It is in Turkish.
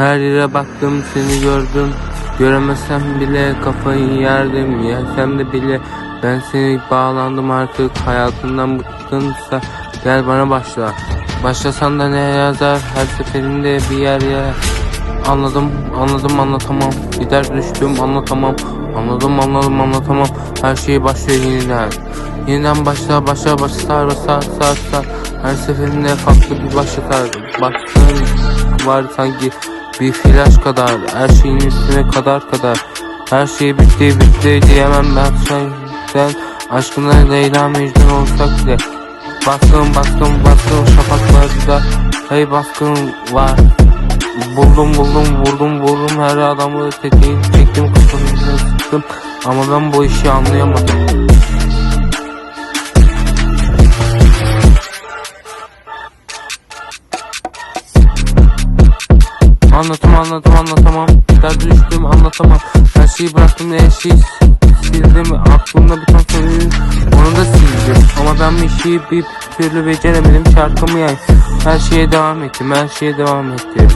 Her yere baktım seni gördüm. Göremesem bile kafayı yerdim. Yesem de bile ben seni bağlandım artık. Hayatından bıkkınsa gel bana başla. Başlasan da ne yazar? Her seferinde bir yer yer. Anladım anladım anlatamam. Gider düştüm anlatamam. Anladım anladım anlatamam. Her şey başlıyor yeniden. Yeniden başla başla başla sar sar sar sar. Her seferinde farklı bir başlıklar Baktığın var sanki bir flash kadar Her şeyin üstüne kadar kadar. Her şey bitti bitti diyemem ben sen Aşkına Leyla Mecnun olsak bile Baskın baskın baskın şafaklarda. Hey baskın var. Buldum buldum vurdum vurdum her adamı. Tekeyi çektim kafasını sıktım. Ama ben bu işi anlayamadım Anlatım anlatım anlatamam. Dert düştüm anlatamam. Her şeyi bıraktım her şeyi sildim Aklımda bir ton soruyu onu da sildim. Ama ben bir şeyi bir türlü beceremedim. Şarkımı yani Her şeye devam ettim her şeye devam ettim